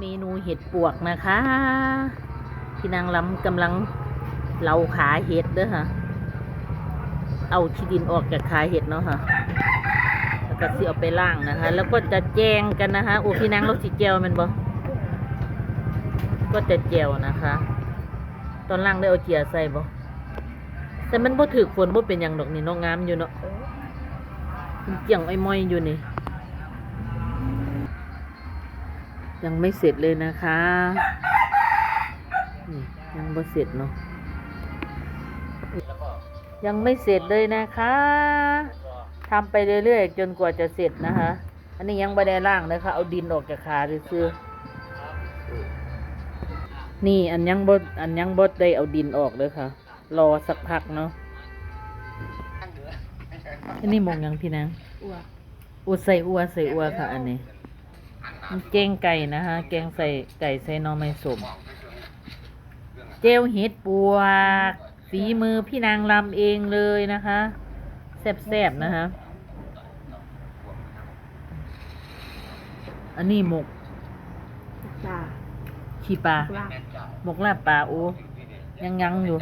เมนูเห็ดปวกนะคะพี่นางลำกำลังเหลาขาเห็ดเด้อค่ะ เอาขี้ดินออกจากขาเห็ดเนาะค่ะแล้วก็สิเอาไปล่างนะคะ แล้วก็จะแจงกันนะคะโอ้พี่นางเราสิแจวมันบ่ก็จะแจวนะคะ ตอนล่างได้เอาเจียใส่บ่แต่มันบ่ถือฝนบ่เป็นอย่างดอกนี่น้องงามอยู่เนาะเกียงไอ้มอยอยู่นี่ ยังไม่เสร็จเลยนะคะนี่ยังไม่เสร็จเนาะยังไม่เสร็จเลยนะคะทำไปเรื่อยๆ จนกว่าจะเสร็จนะคะ อันนี้ยังไม่ได้ล่างนะคะเอาดินออกจากขาซื้อๆนี่อันยังบดอันยังบดได้เอาดินออกเลยค่ะ รอสักพักเนาะอันนี้มองยังพี่นางอ้วกอัวใส่อัวใส่อัวค่ะ อันนี้มัน แกงไก่นะคะแกงใส่ไก่ใส่หน่อไม้สม เจลเห็ดปวกฝีมือพี่นางลำเองเลยนะคะแซ่บๆนะคะ อันนี้หมกจ้าขี้ปลาลาบหมกลาบปลาโอ้ยังยังอยู่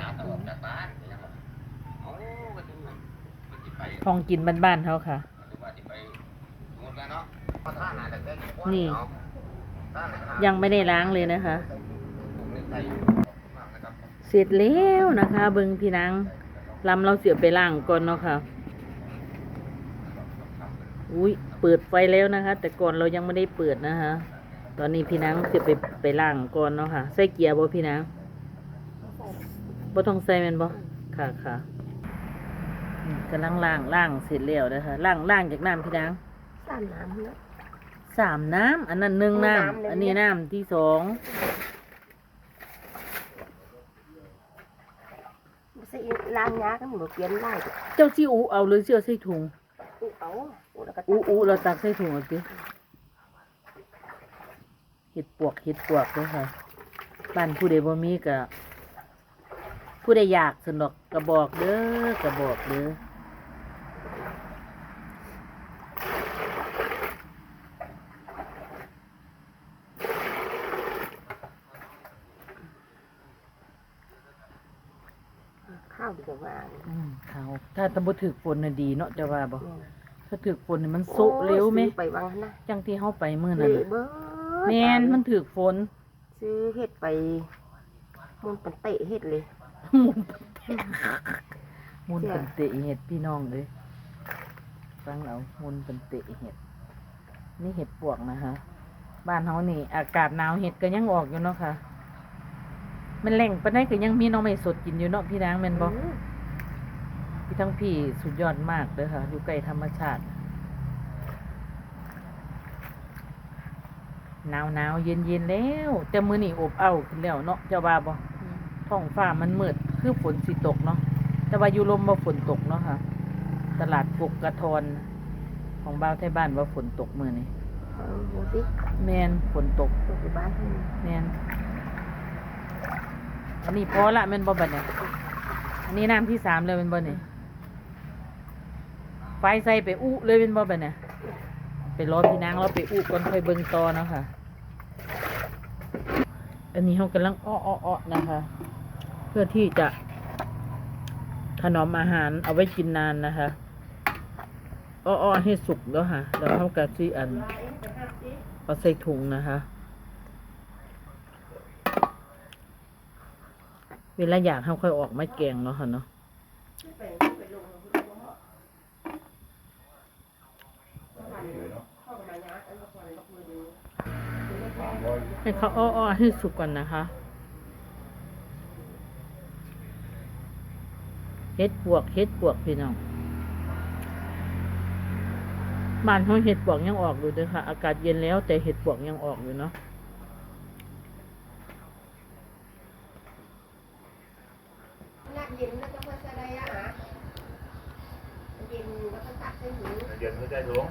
ทองกินบ้านๆเขาค่ะ นี่ ยังไม่ได้ล้างเลยนะคะ เสร็จแล้วนะคะเบิงพี่นางลำเราเสียบไปล่างก่อนเนาะค่ะอุ้ยเปิดไฟแล้วนะคะ แต่ก่อนเรายังไม่ได้เปิดนะคะ ตอนนี้พี่นางเสียบไปไปล่างก่อนเนาะค่ะใส่เกียร์บ่พี่นางบ่ต้องใส่แม่นบ่ค่ะค่ะอืมกำลังล่างล่างเสร็จแล้วนะคะล่างล่างจากน้ำพี่นางสามน้ำเนาะ สามน้ำอันนั้นหนึ่งน้น้ำหนึ่ำงอันนี้น้ำที่สองใส่ล้างยากันหมดเปลี่ยนไล่เจ้าซีอูเอาหรือเสื้อใส่ถุงอู้เอาอู้แล้วก็อูอูเราตักใส่ถุงเอาสิเห็ดปวกเห็ดปวกด้วยค่ะบ้านผู้ใดบ่มีก็ผู้ใดอยากสนอกกระบอกเด้อกระบอกเด้อ嗯ข้าวดีกว่าอืมเขาถ้าตะบ่ถึกฝนน่ะดีเนาะจะว่าบ่เนี่ยถ้าถึกฝนนี่มันสุเร็วไหมซื้อไปวางนะจังที่เฮาไปมื้อเลนั้นยน่ะเบิดแม่นมันถึกฝน ซื้อเห็ดไปมันเป็นเตะเห็ดเลยหมุนหมุนเป็นเตะเห็ดพี่น้องเลยฟังเอาหมุนเป็นเตะเห็ด นี่เห็ดปวกนะคะบ้านเฮานี่ อากาศหนาวเห็ดก็ยังออกอยู่เนาะค่ะ มันแหล่งปานใดก็ยังมีหน้องไม่สดกินอยู่เนาะพี่นางแม่นบ่อืมพี่ทั้งพี่สุดยอดมากเลยค่ะ อยู่ใกล้ธรรมชาติหนาวหนาวเย็นเย็นแล้วแต่มื้อนี้อบอ้าวขึ้นแล้วเนาะเจ้าว่าบ่ท้องฟ้ามันมืดคือฝนสิตกเนาะแต่ว่าอยู่ลมว่าฝนตกเนาะค่ะ ตลาดปกกระทอนของบ้าวไทยบ้านว่าฝนตกมือนี่เอาดูสิแมนฝนตกอยู่บ้านให้แมน อันนี้พอละแมนบ่บัดเนี่ยอันนี้น้ำที่สามเลยแมนบ่เนี่ยไฟใส่ไปอู้เลยแมนบ่บัดเนี่ยไปรอพี่นางเราไปอู้ก่อนค่อยเบิ่งต่อเนาะค่ะ อันนี้เขากำลังอ้ออ้ออนะคะ เพื่อที่จะถนอมอาหารเอาไว้กินนานนะคะอ้ออ้อให้สุกแล้วค่ะแล้วเขากะที่อันเอาใส่ถุงนะคะ เวลาอยากเขาค่อยออกมาแกงเนาะค่ะเนาะให้เขาอ้ออ้อให้สุกก่อนนะคะเห็ดปวกเห็ดปวกพี่น้องบ้านเขาเห็ดปวกยังออกอยู่ด้วยค่ะ อากาศเย็นแล้วแต่เห็ดปวกยังออกอยู่เนาะ น้ำ เย็นแล้วจะมาใส่อะไรอะฮะเย็นแล้วก็ตักใส่หูเย็นก็ใช่ถุง